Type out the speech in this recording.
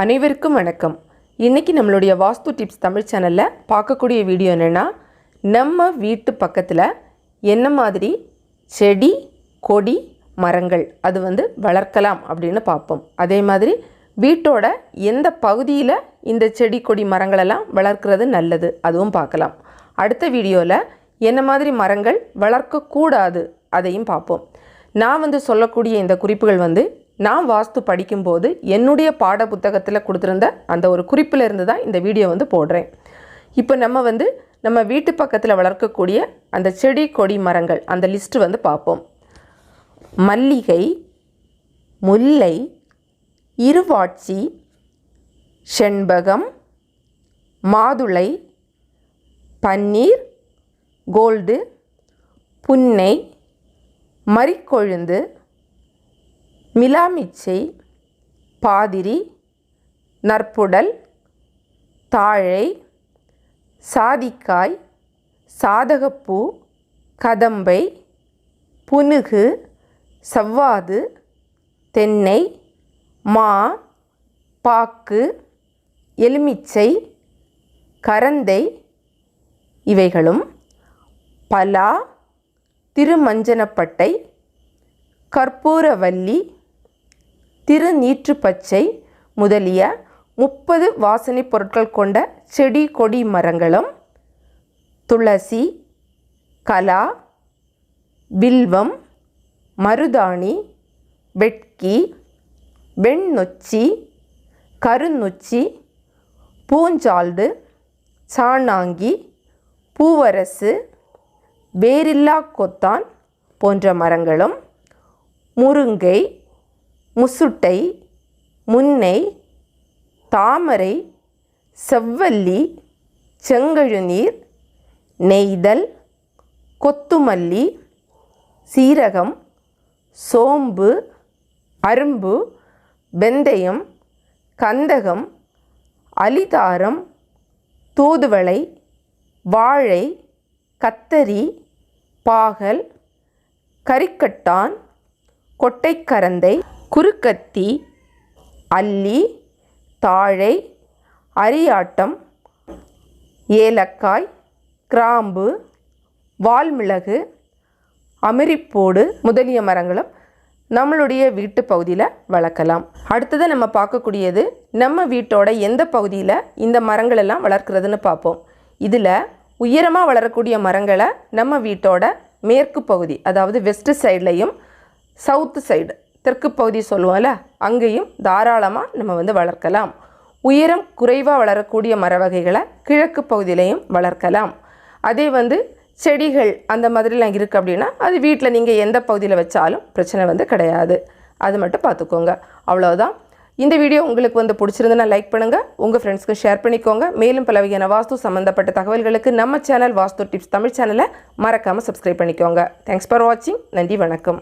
அனைவருக்கும் வணக்கம். இன்றைக்கி நம்மளுடைய வாஸ்து டிப்ஸ் தமிழ் சேனலில் பார்க்கக்கூடிய வீடியோ என்னென்னா நம்ம வீட்டு பக்கத்தில் என்ன மாதிரி செடி கொடி மரங்கள் அது வந்து வளர்க்கலாம் அப்படின்னு பார்ப்போம். அதே மாதிரி வீட்டோட எந்த பகுதியில் இந்த செடி கொடி மரங்களெல்லாம் வளர்க்குறது நல்லது அதுவும் பார்க்கலாம். அடுத்த வீடியோவில் என்ன மாதிரி மரங்கள் வளர்க்கக்கூடாது அதையும் பார்ப்போம். நான் வந்து சொல்லக்கூடிய இந்த குறிப்புகள் வந்து நான் வாஸ்து படிக்கும்போது என்னுடைய பாட புத்தகத்தில் கொடுத்துருந்த அந்த ஒரு குறிப்பில் இருந்து தான் இந்த வீடியோ வந்து போடுறேன். இப்போ நம்ம வந்து நம்ம வீட்டு பக்கத்தில் வளர்க்கக்கூடிய அந்த செடி கொடி மரங்கள் அந்த லிஸ்ட்டு வந்து பார்ப்போம். மல்லிகை முல்லை இருவாட்சி செண்பகம் மாதுளை பன்னீர் கோல்டு புன்னை மறிக்கொழுந்து மிலாமிச்சை பாதிரி நற்புடல் தாழை சாதிக்காய் சாதகப்பூ கதம்பை புனுகு சவ்வாது தென்னை மா பாக்கு எலுமிச்சை கரந்தை இவைகளும் பலா திருமஞ்சனப்பட்டை கற்பூரவல்லி திருநீற்றுப்பச்சை முதலிய முப்பது வாசனை பொருட்கள் கொண்ட செடி கொடி மரங்களும் துளசி கலா வில்வம் மருதாணி வெட்கி வெண்ணொச்சி கருநொச்சி பூஞ்சால்டு சாணாங்கி பூவரசு வேரில்லா கொத்தான் போன்ற மரங்களும் முருங்கை முசுட்டை முன்னை தாமரை செவ்வல்லி செங்கழுநீர் நெய்தல் கொத்துமல்லி சீரகம் சோம்பு அரும்பு வெந்தயம் கந்தகம் அலிதாரம் தூதுவளை வாழை கத்தரி பாகல் கரிக்கட்டான் கொட்டைக்கரந்தை குறுக்கத்தி அல்லி தாழை அரியாட்டம் ஏலக்காய் கிராம்பு வால்மிளகு அமிரிப்போடு முதலிய மரங்களும் நம்மளுடைய வீட்டு பகுதியில் வளர்க்கலாம். அடுத்தது நம்ம பார்க்கக்கூடியது நம்ம வீட்டோட எந்த பகுதியில் இந்த மரங்கள் எல்லாம் வளர்க்குறதுன்னு பார்ப்போம். இதில் உயரமாக வளரக்கூடிய மரங்களை நம்ம வீட்டோட மேற்கு பகுதி அதாவது வெஸ்ட் சைட்லையும் சவுத்து சைடு தெற்கு பகுதி சொல்லுவோம்ல அங்கேயும் தாராளமாக நம்ம வந்து வளர்க்கலாம். உயரம் குறைவாக வளரக்கூடிய மர வகைகளை கிழக்கு பகுதியிலையும் வளர்க்கலாம். அதே வந்து செடிகள் அந்த மாதிரிலாம் இருக்குது அப்படின்னா அது வீட்டில் நீங்கள் எந்த பகுதியில் வச்சாலும் பிரச்சனை வந்து கிடையாது. அது மட்டும் பார்த்துக்கோங்க. அவ்வளோதான் இந்த வீடியோ உங்களுக்கு வந்து பிடிச்சிருந்துன்னா லைக் பண்ணுங்கள் உங்கள் ஃப்ரெண்ட்ஸ்க்கு ஷேர் பண்ணிக்கோங்க. மேலும் பல வகையான வாஸ்து சம்மந்தப்பட்ட தகவல்களுக்கு நம்ம சேனல் வாஸ்து டிப்ஸ் தமிழ் சேனலை மறக்காமல் சப்ஸ்கிரைப் பண்ணிக்கோங்க. தேங்க்ஸ் ஃபார் வாட்சிங் நன்றி வணக்கம்.